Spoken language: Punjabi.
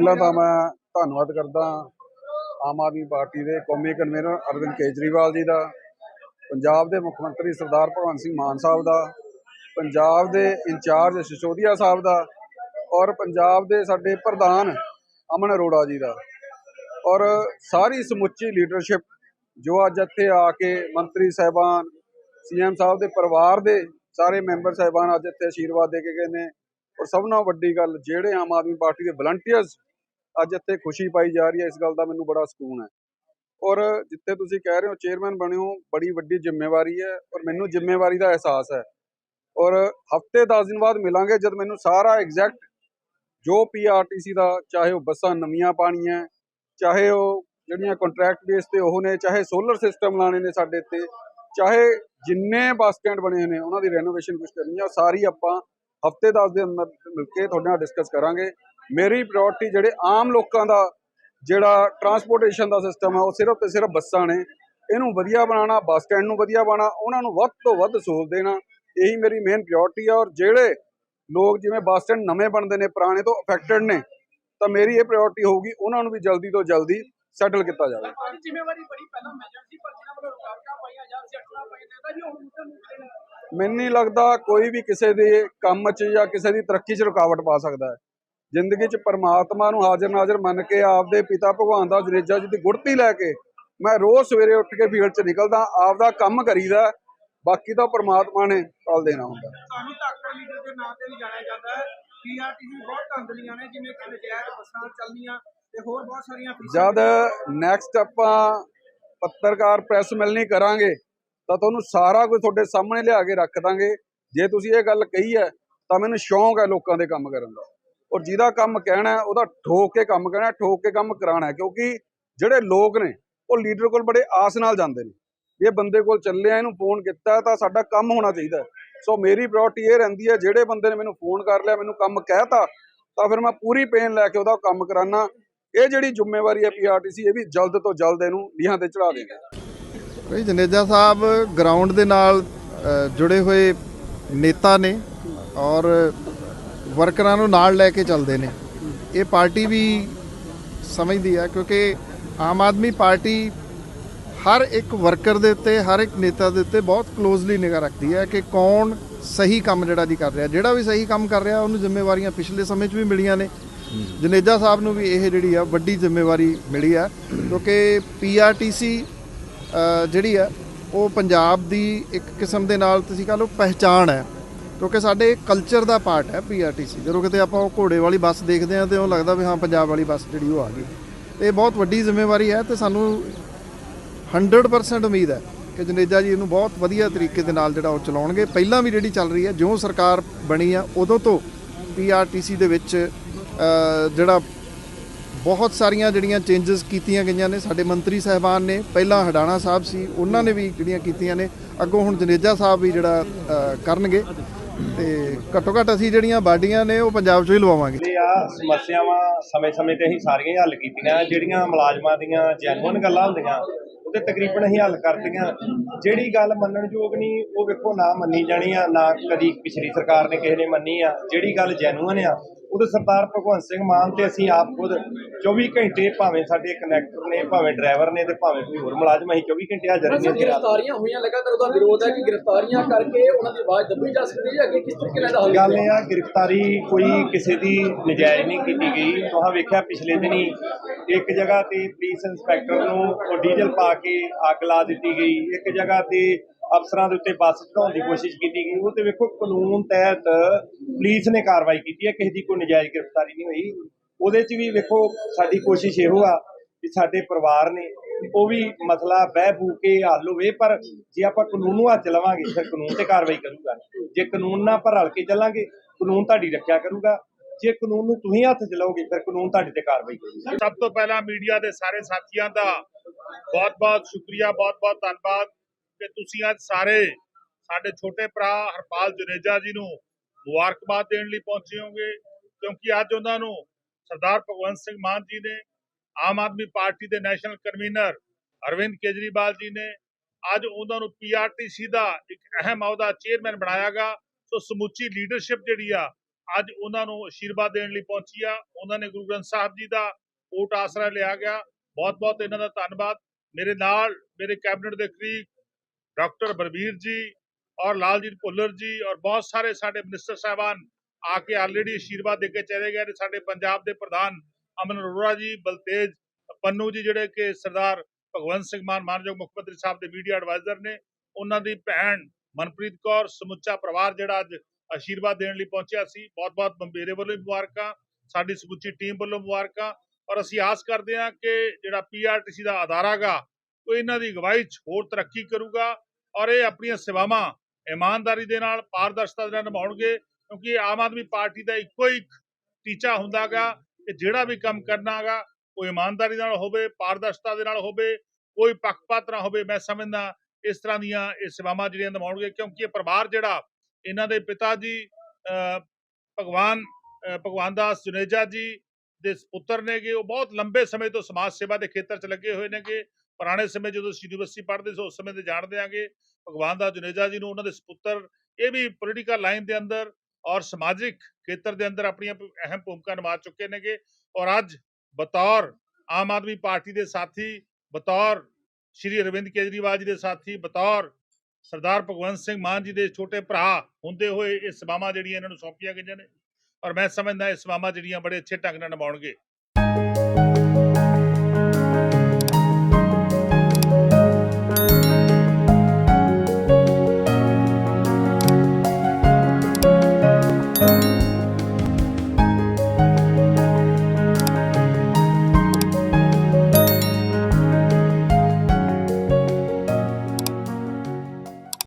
ਪਹਿਲਾਂ ਤਾਂ ਮੈਂ ਧੰਨਵਾਦ ਕਰਦਾ ਆਮ ਆਦਮੀ ਪਾਰਟੀ ਦੇ ਕੌਮੀ ਕਨਵੀਨਰ ਅਰਵਿੰਦ ਕੇਜਰੀਵਾਲ ਜੀ ਦਾ, ਪੰਜਾਬ ਦੇ ਮੁੱਖ ਮੰਤਰੀ ਸਰਦਾਰ ਭਗਵੰਤ ਸਿੰਘ ਮਾਨ ਸਾਹਿਬ ਦਾ, ਪੰਜਾਬ ਦੇ ਇੰਚਾਰਜ ਸਿਸੋਦੀਆ ਸਾਹਿਬ ਦਾ ਔਰ ਪੰਜਾਬ ਦੇ ਸਾਡੇ ਪ੍ਰਧਾਨ ਅਮਨ ਅਰੋੜਾ ਜੀ ਦਾ। ਔਰ ਸਾਰੀ ਸਮੁੱਚੀ ਲੀਡਰਸ਼ਿਪ ਜੋ ਅੱਜ ਇੱਥੇ ਆ ਕੇ ਮੰਤਰੀ ਸਾਹਿਬਾਨ ਸੀਐਮ ਸਾਹਿਬ ਦੇ ਪਰਿਵਾਰ ਦੇ ਸਾਰੇ ਮੈਂਬਰ ਸਾਹਿਬਾਨ ਅੱਜ ਇੱਥੇ ਆਸ਼ੀਰਵਾਦ ਦੇ ਕੇ ਗਏ ਨੇ। ਔਰ ਸਭ ਨਾਲੋਂ ਵੱਡੀ ਗੱਲ ਜਿਹੜੇ ਆਮ ਆਦਮੀ ਪਾਰਟੀ ਦੇ ਵਲੰਟੀਅਰਸ ਅੱਜ ਇੱਥੇ ਖੁਸ਼ੀ ਪਾਈ ਜਾ ਰਹੀ ਹੈ, ਇਸ ਗੱਲ ਦਾ ਮੈਨੂੰ ਬੜਾ ਸਕੂਨ ਹੈ। ਔਰ ਜਿੱਥੇ ਤੁਸੀਂ ਕਹਿ ਰਹੇ ਹੋ ਚੇਅਰਮੈਨ ਬਣੇ ਹੋ, ਬੜੀ ਵੱਡੀ ਜ਼ਿੰਮੇਵਾਰੀ ਹੈ ਔਰ ਮੈਨੂੰ ਜ਼ਿੰਮੇਵਾਰੀ ਦਾ ਅਹਿਸਾਸ ਹੈ। ਔਰ ਹਫ਼ਤੇ 10 ਦਿਨ ਬਾਅਦ ਮਿਲਾਂਗੇ ਜਦ ਮੈਨੂੰ ਸਾਰਾ ਐਗਜ਼ੈਕਟ ਜੋ ਪੀਆਰਟੀਸੀ ਦਾ, ਚਾਹੇ ਉਹ ਬੱਸਾਂ ਨਵੀਆਂ ਪਾਣੀਆਂ ਚਾਹੇ ਉਹ ਜਿਹੜੀਆਂ ਕੰਟਰੈਕਟ ਬੇਸ ਤੇ ਉਹ ਨੇ, ਚਾਹੇ ਸੋਲਰ ਸਿਸਟਮ ਲਾਣੇ ਨੇ ਸਾਡੇ ਇੱਥੇ, ਚਾਹੇ ਜਿੰਨੇ ਬੱਸ ਸਟੈਂਡ ਬਣੇ ਨੇ, ਉਹਨਾਂ ਦੀ ਰੈਨੋਵੇਸ਼ਨ ਕੁਝ ਕਰਨੀ ਆ ਉਹ ਸਾਰੀ ਆਪਾਂ ਹਫ਼ਤੇ 10 ਦੇ ਅੰਦਰ ਮਿਲ ਕੇ ਤੁਹਾਡੇ ਨਾਲ ਡਿਸਕਸ ਕਰਾਂਗੇ। ਮੇਰੀ ਪ੍ਰਾਇੋਰਟੀ ਜਿਹੜੇ ਆਮ ਲੋਕਾਂ ਦਾ ਜਿਹੜਾ ਟਰਾਂਸਪੋਰਟੇਸ਼ਨ ਦਾ ਸਿਸਟਮ ਹੈ ਉਹ ਸਿਰਫ ਤੇ ਸਿਰਫ ਬੱਸਾਂ ਨੇ। ਇਹਨੂੰ ਵਧੀਆ ਬਣਾਉਣਾ ਬੱਸ ਸਟੈਂਡ ਨੂੰ ਵਧੀਆ ਬਣਾਉਣਾ ਉਹਨਾਂ ਨੂੰ ਵੱਧ ਤੋਂ ਵੱਧ ਸਹੂਲਤ ਦੇਣਾ ਇਹੀ ਮੇਰੀ ਮੇਨ ਪ੍ਰਾਇੋਰਟੀ ਹੈ ਔਰ ਜਿਹੜੇ ਲੋਕ ਜਿਵੇਂ ਬੱਸ ਸਟੈਂਡ ਨਵੇਂ ਬਣਦੇ ਨੇ ਪੁਰਾਣੇ ਤੋਂ ਅਫੈਕਟਡ ਨੇ ਤਾਂ ਮੇਰੀ ਇਹ ਪ੍ਰਾਇੋਰਟੀ ਹੋਊਗੀ ਉਹਨਾਂ ਨੂੰ ਵੀ ਜਲਦੀ ਤੋਂ ਜਲਦੀ ਸੈਟਲ ਕੀਤਾ ਜਾਵੇ। ਸਾਡੀ ਜ਼ਿੰਮੇਵਾਰੀ ਬੜੀ ਪਹਿਲਾਂ ਮੈਜਰ ਸੀ ਪਰ ਜਿਹਨਾਂ ਵੱਲੋਂ ਰੁਕਾਵਟਾਂ ਪਾਈਆਂ ਜਾਂ ਅਸੀਂ ਅਟਕਣਾ ਪਾਈਆਂ ਤਾਂ ਜੀ ਹੁਣ ਮੁੱਦੇ ਮੁੱਦੇ ਨੇ ਮੈਨੂੰ ਨਹੀਂ ਲੱਗਦਾ ਕੋਈ ਵੀ ਕਿਸੇ ਦੇ ਕੰਮ 'ਚ ਜਾਂ ਕਿਸੇ ਦੀ ਤਰੱਕੀ 'ਚ ਰੁਕਾਵਟ ਪਾ ਸਕਦਾ ਹੈ। ਜ਼ਿੰਦਗੀ 'ਚ ਪਰਮਾਤਮਾ ਨੂੰ ਹਾਜ਼ਰ ਨਾਜ਼ਰ ਮੰਨ ਕੇ ਆਪਦੇ ਪਿਤਾ ਭਗਵਾਨ ਦਾ ਜਨੇਜਾ ਜੀ ਦੀ ਗੁੜਤੀ ਲੈ ਕੇ ਮੈਂ ਰੋਜ਼ ਸਵੇਰੇ ਉੱਠ ਕੇ ਫੀਲਡ 'ਚ ਨਿਕਲਦਾ ਆਪਦਾ ਕੰਮ ਕਰੀਦਾ। ਬਾਕੀ ਤਾਂ ਪਰਮਾਤਮਾ ਨੇ ਫਲ ਦੇਣਾ ਹੁੰਦਾ। ਸਾਨੂੰ ਤਾਂ ਅਕਰ ਲੀਡਰ ਦੇ ਨਾਂ ਤੇ ਵੀ ਜਾਣਿਆ ਜਾਂਦਾ ਹੈ। ਪੀਆਰਟੀਸੀ ਬਹੁਤ ਧੰਦਲੀਆਂ ਨੇ ਜਿਵੇਂ ਕਿ ਨਜਾਇਜ਼ ਬੱਸਾਂ ਚੱਲਣੀਆਂ ਤੇ ਹੋਰ ਬਹੁਤ ਸਾਰੀਆਂ ਫੀਸਾਂ ਜਦ ਨੈਕਸਟ ਆਪਾਂ ਪੱਤਰਕਾਰ ਪ੍ਰੈਸ ਮਿਲਣੀ ਕਰਾਂਗੇ ਤਾਂ ਤੁਹਾਨੂੰ ਸਾਰਾ ਕੁਝ ਤੁਹਾਡੇ ਸਾਹਮਣੇ ਲਿਆ ਕੇ ਰੱਖ ਦਾਂਗੇ। ਜੇ ਤੁਸੀਂ ਇਹ ਗੱਲ ਕਹੀ ਹੈ ਤਾਂ ਮੈਨੂੰ ਸ਼ੌਂਕ ਹੈ ਲੋਕਾਂ ਦੇ ਕੰਮ ਕਰਨ ਦਾ। ਔਰ ਜਿਹਦਾ ਕੰਮ ਕਹਿਣਾ ਉਹਦਾ ਠੋਕ ਕੇ ਕੰਮ ਕਹਿਣਾ ਠੋਕ ਕੇ ਕੰਮ ਕਰਾਉਣਾ ਕਿਉਂਕਿ ਜਿਹੜੇ ਲੋਕ ਨੇ, ਉਹ ਲੀਡਰ ਕੋਲ ਬੜੇ ਆਸ ਨਾਲ ਜਾਂਦੇ ਨੇ। ਵੀ ਇਹ ਬੰਦੇ ਕੋਲ ਚੱਲਿਆ, ਇਹਨੂੰ ਫੋਨ ਕੀਤਾ, ਤਾਂ ਸਾਡਾ ਕੰਮ ਹੋਣਾ ਚਾਹੀਦਾ ਸੋ ਮੇਰੀ ਪ੍ਰਾਇੋਰਟੀ ਇਹ ਰਹਿੰਦੀ ਹੈ, ਜਿਹੜੇ ਬੰਦੇ ਨੇ ਮੈਨੂੰ ਫੋਨ ਕਰ ਲਿਆ, ਮੈਨੂੰ ਕੰਮ ਕਹਿਤਾ, ਤਾਂ ਫਿਰ ਮੈਂ ਪੂਰੀ ਪੇਨ ਲੈ ਕੇ ਉਹਦਾ ਕੰਮ ਕਰਾਨਾ। ਇਹ ਜਿਹੜੀ ਜ਼ਿੰਮੇਵਾਰੀ ਹੈ ਪੀਆਰਟੀਸੀ ਇਹ ਵੀ ਜਲਦ ਤੋਂ ਜਲਦ ਇਹਨੂੰ ਲੀਹਾਂ ਤੇ ਚੜਾ ਦੇਗਾ ਭਾਈ ਜਨੇਜਾ ਸਾਹਿਬ ਗਰਾਊਂਡ ਦੇ ਨਾਲ ਜੁੜੇ ਹੋਏ ਨੇਤਾ ਨੇ ਔਰ ਵਰਕਰਾਂ ਨੂੰ ਨਾਲ ਲੈ ਕੇ ਚੱਲਦੇ ਨੇ। ਇਹ ਪਾਰਟੀ ਵੀ ਸਮਝਦੀ ਹੈ ਕਿਉਂਕਿ ਆਮ ਆਦਮੀ ਪਾਰਟੀ ਹਰ ਇੱਕ ਵਰਕਰ ਦੇ ਉੱਤੇ ਹਰ ਇੱਕ ਨੇਤਾ ਦੇ ਉੱਤੇ ਬਹੁਤ ਕਲੋਜ਼ਲੀ ਨਿਗਾਹ ਰੱਖਦੀ ਹੈ ਕਿ ਕੌਣ ਸਹੀ ਕੰਮ ਜਿਹੜਾ ਦੀ ਕਰ ਰਿਹਾ। ਜਿਹੜਾ ਵੀ ਸਹੀ ਕੰਮ ਕਰ ਰਿਹਾ ਉਹਨੂੰ ਜ਼ਿੰਮੇਵਾਰੀਆਂ ਪਿਛਲੇ ਸਮੇਂ 'ਚ ਵੀ ਮਿਲੀਆਂ ਨੇ। ਜਨੇਜਾ ਸਾਹਿਬ ਨੂੰ ਵੀ ਇਹ ਜਿਹੜੀ ਆ ਵੱਡੀ ਜ਼ਿੰਮੇਵਾਰੀ ਮਿਲੀ ਆ। ਕਿਉਂਕਿ ਪੀਆਰਟੀਸੀ ਅ, ਜਿਹੜੀ ਹੈ ਉਹ ਪੰਜਾਬ ਦੀ ਇੱਕ ਕਿਸਮ ਦੇ ਨਾਲ ਤੁਸੀਂ ਕਹ ਲਓ ਪਹਿਚਾਣ ਹੈ। ਕਿਉਂਕਿ ਸਾਡੇ ਕਲਚਰ ਦਾ ਪਾਰਟ ਹੈ ਪੀਆਰਟੀਸੀ ਜਦੋਂ ਕਿਤੇ ਆਪਾਂ ਉਹ ਘੋੜੇ ਵਾਲੀ ਬੱਸ ਦੇਖਦੇ ਹਾਂ ਤੇ ਉਹ ਲੱਗਦਾ ਵੀ ਹਾਂ, ਪੰਜਾਬ ਵਾਲੀ ਬੱਸ ਜਿਹੜੀ ਉਹ ਆ ਗਈ। ਇਹ ਬਹੁਤ ਵੱਡੀ ਜ਼ਿੰਮੇਵਾਰੀ ਹੈ ਤੇ ਸਾਨੂੰ 100% ਉਮੀਦ ਹੈ ਕਿ ਜਨੇਜਾ ਜੀ ਇਹਨੂੰ ਬਹੁਤ ਵਧੀਆ ਤਰੀਕੇ ਦੇ ਨਾਲ ਜਿਹੜਾ ਉਹ ਚਲਾਉਣਗੇ। ਪਹਿਲਾਂ ਵੀ ਜਿਹੜੀ ਚੱਲ ਰਹੀ ਹੈ, ਜਿਉਂ ਸਰਕਾਰ ਬਣੀ ਆ, ਉਦੋਂ ਤੋਂ ਪੀਆਰਟੀਸੀ ਦੇ ਵਿੱਚ ਜਿਹੜਾ ਬਹੁਤ ਸਾਰੀਆਂ ਜਿਹੜੀਆਂ ਚੇਂਜਸ ਕੀਤੀਆਂ ਗਈਆਂ ਨੇ, ਸਾਡੇ ਮੰਤਰੀ ਸਾਹਿਬਾਨ ਨੇ, ਪਹਿਲਾਂ ਹਡਾਣਾ ਸਾਹਿਬ ਸੀ, ਉਹਨਾਂ ਨੇ ਵੀ ਜਿਹੜੀਆਂ ਕੀਤੀਆਂ ਨੇ। ਅੱਗੋਂ ਹੁਣ ਜਨੇਜਾ ਸਾਹਿਬ ਵੀ ਜਿਹੜਾ ਕਰਨਗੇ। ਤੇ ਘੱਟੋ ਘੱਟ ਅਸੀਂ ਜਿਹੜੀਆਂ ਬਾਡੀਆਂ ਨੇ ਉਹ ਪੰਜਾਬ 'ਚੋਂ ਹੀ ਲਵਾਵਾਂਗੇ। ਇਹ ਆ ਸਮੱਸਿਆਵਾਂ ਸਮੇਂ-ਸਮੇਂ ਤੇ ਅਸੀਂ ਸਾਰੀਆਂ ਹੀ ਹੱਲ ਕੀਤੀਆਂ, ਜਿਹੜੀਆਂ ਮੁਲਾਜ਼ਮਾਂ ਦੀਆਂ ਜੈਨੂਇਨ ਗੱਲਾਂ ਹੁੰਦੀਆਂ, ਉਹ ਤੇ ਤਕਰੀਬਨ ਅਸੀਂ ਹੱਲ ਕਰਤੀਆਂ ਜਿਹੜੀ ਗੱਲ ਮੰਨਣਯੋਗ ਨਹੀਂ, ਉਹ ਵੇਖੋ ਨਾ ਮੰਨੀ ਜਾਣੀ ਆ, ਨਾ ਕਦੀ ਪਿਛਲੀ ਸਰਕਾਰ ਨੇ ਕਿਸੇ ਨੇ ਮੰਨੀ ਆ। ਜਿਹੜੀ ਗੱਲ ਜੈਨੂਇਨ ਆ ਉਹਦੇ ਸਰਦਾਰ ਭਗਵੰਤ ਸਿੰਘ ਮਾਨ ਤੇ ਅਸੀਂ ਆਪ ਖੁਦ 24 ਘੰਟੇ ਭਾਵੇਂ ਸਾਡੇ ਕਨੈਕਟਰ ਨੇ ਭਾਵੇਂ ਡਰਾਈਵਰ ਨੇ ਤੇ ਭਾਵੇਂ ਕੋਈ ਹੋਰ ਮੁਲਾਜ਼ਮ ਅਸੀਂ 24 ਘੰਟੇ ਹਾਜ਼ਰ ਰਹਿੰਦੇ ਹਾਂ। ਗ੍ਰਿਫਤਾਰੀਆਂ ਹੋਈਆਂ ਲਗਾਤਾਰ ਉਹਦਾ ਵਿਰੋਧ ਹੈ ਕਿ ਗ੍ਰਿਫਤਾਰੀਆਂ ਕਰਕੇ ਉਹਨਾਂ ਦੀ ਆਵਾਜ਼ ਦੱਬੀ ਜਾ ਸਕਦੀ ਹੈ ਅੱਗੇ ਕਿਸ ਤਰੀਕੇ ਨਾਲ ਹੱਲ ਗੱਲ ਇਹ ਆ ਗ੍ਰਿਫਤਾਰੀ ਕੋਈ ਕਿਸੇ ਦੀ ਨਜਾਇਜ਼ ਨਹੀਂ ਕੀਤੀ ਗਈ। ਤੁਹਾਂ ਵੇਖਿਆ ਪਿਛਲੇ ਦਿਨੀ ਇੱਕ ਜਗ੍ਹਾ ਤੇ ਪੁਲਿਸ ਇੰਸਪੈਕਟਰ ਨੂੰ ਉਹ ਡੀਜ਼ਲ ਪਾ ਕੇ ਅੱਗ ਲਾ ਦਿੱਤੀ ਗਈ ਇੱਕ ਜਗ੍ਹਾ ਤੇ ਅਫਸਰਾਂ ਦੇ ਉੱਤੇ ਬੱਸ ਚੜਾਉਣ ਦੀ ਕੋਸ਼ਿਸ਼ ਕੀਤੀ ਗਈ। ਉਹ ਤੇ ਵੇਖੋ, ਕਾਨੂੰਨ ਤਹਿਤ ਪੁਲਿਸ ਨੇ ਕਾਰਵਾਈ ਕੀਤੀ ਹੈ। ਕਿਸੇ ਦੀ ਕੋਈ ਨਜਾਇਜ਼ ਗ੍ਰਿਫਤਾਰੀ ਨਹੀਂ ਹੋਈ। ਉਹਦੇ 'ਚ ਵੀ ਵੇਖੋ, ਸਾਡੀ ਕੋਸ਼ਿਸ਼ ਇਹੋ ਆ ਕਿ ਸਾਡੇ ਪਰਿਵਾਰ ਨੇ ਉਹ ਵੀ ਮਸਲਾ ਬਹਿ ਬੂ ਕੇ ਹੱਲ ਹੋਵੇ, ਪਰ ਜੇ ਆਪਾਂ ਕਾਨੂੰਨ ਨੂੰ ਹੱਥ ਲਵਾਂਗੇ, ਫਿਰ ਕਾਨੂੰਨ ਤੇ ਕਾਰਵਾਈ ਕਰੂਗਾ। ਜੇ ਕਾਨੂੰਨ ਨਾਲ ਆਪਾਂ ਰਲ ਕੇ ਚੱਲਾਂਗੇ, ਕਾਨੂੰਨ ਤੁਹਾਡੀ ਰੱਖਿਆ ਕਰੂਗਾ। ਜੇ ਕਾਨੂੰਨ ਨੂੰ ਤੁਸੀਂ ਹੱਥ ਚਲਾਓਗੇ ਫਿਰ ਕਾਨੂੰਨ ਤੁਹਾਡੇ ਤੇ ਕਾਰਵਾਈ ਕਰੂਗਾ। ਸਭ ਤੋਂ ਪਹਿਲਾਂ ਮੀਡੀਆ ਦੇ ਸਾਰੇ ਸਾਥੀਆਂ ਦਾ ਬਹੁਤ-ਬਹੁਤ ਸ਼ੁਕਰੀਆ, ਬਹੁਤ-ਬਹੁਤ ਧੰਨਵਾਦ। ਕਿ ਤੁਸੀਂ ਅੱਜ ਸਾਰੇ ਸਾਡੇ ਛੋਟੇ ਭਰਾ ਹਰਪਾਲ ਜੁਨੇਜਾ ਜੀ ਨੂੰ ਮੁਬਾਰਕਬਾਦ ਦੇਣ ਲਈ ਪਹੁੰਚੇ ਹੋਗੇ, ਕਿਉਂਕਿ ਅੱਜ ਉਹਨਾਂ ਨੂੰ ਸਰਦਾਰ ਭਗਵੰਤ ਸਿੰਘ ਮਾਨ ਜੀ ਨੇ, ਆਮ ਆਦਮੀ ਪਾਰਟੀ ਦੇ ਨੈਸ਼ਨਲ ਕਨਵੀਨਰ ਅਰਵਿੰਦ ਕੇਜਰੀਵਾਲ ਜੀ ਨੇ, ਅੱਜ ਉਹਨਾਂ ਨੂੰ ਪੀਆਰਟੀਸੀ ਦਾ ਇੱਕ ਅਹਿਮ ਅਹੁਦਾ ਚੇਅਰਮੈਨ ਬਣਾਇਆਗਾ ਸੋ ਸਮੁੱਚੀ ਲੀਡਰਸ਼ਿਪ ਜਿਹੜੀ ਆ, ਅੱਜ ਉਹਨਾਂ ਨੂੰ ਅਸ਼ੀਰਵਾਦ ਦੇਣ ਲਈ ਪਹੁੰਚੀ ਆ। ਉਹਨਾਂ ਨੇ ਗੁਰੂ ਗ੍ਰੰਥ ਸਾਹਿਬ ਜੀ ਦਾ ਕੋਟ ਆਸਰਾ ਲਿਆ ਗਿਆ। ਬਹੁਤ ਬਹੁਤ ਇਹਨਾਂ ਦਾ ਧੰਨਵਾਦ। ਮੇਰੇ ਨਾਲ ਮੇਰੇ ਕੈਬਨਿਟ ਦੇ ਕਰੀਬ ਡਾਕਟਰ ਬਲਬੀਰ ਜੀ ਔਰ ਲਾਲਜੀਤ ਭੁੱਲਰ ਜੀ ਔਰ ਬਹੁਤ ਸਾਰੇ ਸਾਡੇ ਮਿਨਿਸਟਰ ਸਾਹਿਬਾਨ ਆ ਕੇ ਆਲਰੇਡੀ ਅਸ਼ੀਰਵਾਦ ਦੇ ਕੇ ਚਲੇ ਗਏ ਨੇ। ਸਾਡੇ ਪੰਜਾਬ ਦੇ ਪ੍ਰਧਾਨ ਅਮਨ ਅਰੋੜਾ ਜੀ, ਬਲਤੇਜ ਪੰਨੂ ਜੀ ਜਿਹੜੇ ਕਿ ਸਰਦਾਰ ਭਗਵੰਤ ਸਿੰਘ ਮਾਨ ਮਾਨਯੋਗ ਮੁੱਖ ਮੰਤਰੀ ਸਾਹਿਬ ਦੇ ਮੀਡੀਆ ਐਡਵਾਈਜ਼ਰ ਨੇ, ਉਹਨਾਂ ਦੀ ਭੈਣ ਮਨਪ੍ਰੀਤ ਕੌਰ, ਸਮੁੱਚਾ ਪਰਿਵਾਰ ਜਿਹੜਾ ਅੱਜ ਆਸ਼ੀਰਵਾਦ ਦੇਣ ਲਈ ਪਹੁੰਚਿਆ ਸੀ। ਬਹੁਤ ਬਹੁਤ ਬੰਬੇਰੇ ਵੱਲੋਂ ਮੁਬਾਰਕਾਂ, ਸਾਡੀ ਸਮੁੱਚੀ ਟੀਮ ਵੱਲੋਂ ਮੁਬਾਰਕਾਂ ਔਰ ਅਸੀਂ ਆਸ ਕਰਦੇ ਹਾਂ ਕਿ ਜਿਹੜਾ ਪੀਆਰਟੀਸੀ ਦਾ ਅਦਾਰਾ ਗਾ ਉਹ ਇਹਨਾਂ ਦੀ ਅਗਵਾਈ 'ਚ ਹੋਰ ਤਰੱਕੀ ਕਰੂਗਾ। ਔਰ ਇਹ ਆਪਣੀਆਂ ਸੇਵਾਵਾਂ ਇਮਾਨਦਾਰੀ ਦੇ ਨਾਲ ਪਾਰਦਰਸ਼ਤਾ ਦੇ ਨਾਲ ਨਿਭਾਉਣਗੇ, ਕਿਉਂਕਿ ਆਮ ਆਦਮੀ ਪਾਰਟੀ ਦਾ ਇੱਕੋ ਹੀ ਟੀਚਾ ਹੁੰਦਾਗਾ ਕਿ ਜਿਹੜਾ ਵੀ ਕੰਮ ਕਰਨਾਗਾ, ਉਹ ਇਮਾਨਦਾਰੀ ਨਾਲ ਹੋਵੇ, ਪਾਰਦਰਸ਼ਤਾ ਦੇ ਨਾਲ ਹੋਵੇ, ਕੋਈ ਪੱਖਪਾਤ ਨਾ ਹੋਵੇ। ਮੈਂ ਸਮਝਦਾ ਇਸ ਤਰ੍ਹਾਂ ਦੀਆਂ ਇਹ ਸੇਵਾਵਾਂ ਜਿਹੜੀਆਂ ਨਿਭਾਉਣਗੇ, ਕਿਉਂਕਿ ਇਹ ਪਰਿਵਾਰ ਜਿਹੜਾ ਇਹਨਾਂ ਦੇ ਪਿਤਾ ਜੀ ਭਗਵਾਨ ਭਗਵਾਨ ਦਾਸ ਜੁਨੇਜਾ ਜੀ ਦੇ ਪੁੱਤਰ ਨੇਗੇ, ਉਹ ਬਹੁਤ ਲੰਬੇ ਸਮੇਂ ਤੋਂ ਸਮਾਜ ਸੇਵਾ ਦੇ ਖੇਤਰ 'ਚ ਲੱਗੇ ਹੋਏ ਨੇਗੇ। ਪੁਰਾਣੇ ਸਮੇਂ ਜਦੋਂ ਅਸੀਂ ਯੂਨੀਵਰਸਿਟੀ ਪੜ੍ਹਦੇ ਸੀ, ਉਸ ਸਮੇਂ ਦੇ ਜਾਣਦੇ ਆਂਗੇ ਭਗਵਾਨ ਦਾ ਜੁਨੇਜਾ ਜੀ ਨੂੰ ਉਹਨਾਂ ਦੇ ਸਪੁੱਤਰ, ਇਹ ਵੀ ਪੋਲੀਟੀਕਲ ਲਾਈਨ ਦੇ ਅੰਦਰ ਔਰ ਸਮਾਜਿਕ ਖੇਤਰ ਦੇ ਅੰਦਰ ਆਪਣੀਆਂ ਅਹਿਮ ਭੂਮਿਕਾ ਨਿਭਾ ਚੁੱਕੇ ਨੇਗੇ ਔਰ ਅੱਜ ਬਤੌਰ ਆਮ ਆਦਮੀ ਪਾਰਟੀ ਦੇ ਸਾਥੀ, ਬਤੌਰ ਸ਼੍ਰੀ ਅਰਵਿੰਦ ਕੇਜਰੀਵਾਲ ਜੀ ਦੇ ਸਾਥੀ, ਬਤੌਰ ਸਰਦਾਰ ਭਗਵੰਤ ਸਿੰਘ ਮਾਨ ਜੀ ਦੇ ਛੋਟੇ ਭਰਾ ਹੁੰਦੇ ਹੋਏ ਇਹ ਸੇਵਾਵਾਂ ਜਿਹੜੀਆਂ ਇਹਨਾਂ ਨੂੰ ਸੌਂਪੀਆਂ ਗਈਆਂ ਨੇ ਔਰ ਮੈਂ ਸਮਝਦਾ ਇਹ ਸੇਵਾਵਾਂ ਜਿਹੜੀਆਂ ਬੜੇ ਅੱਛੇ ਢੰਗ ਨਾਲ ਨਿਭਾਉਣਗੇ।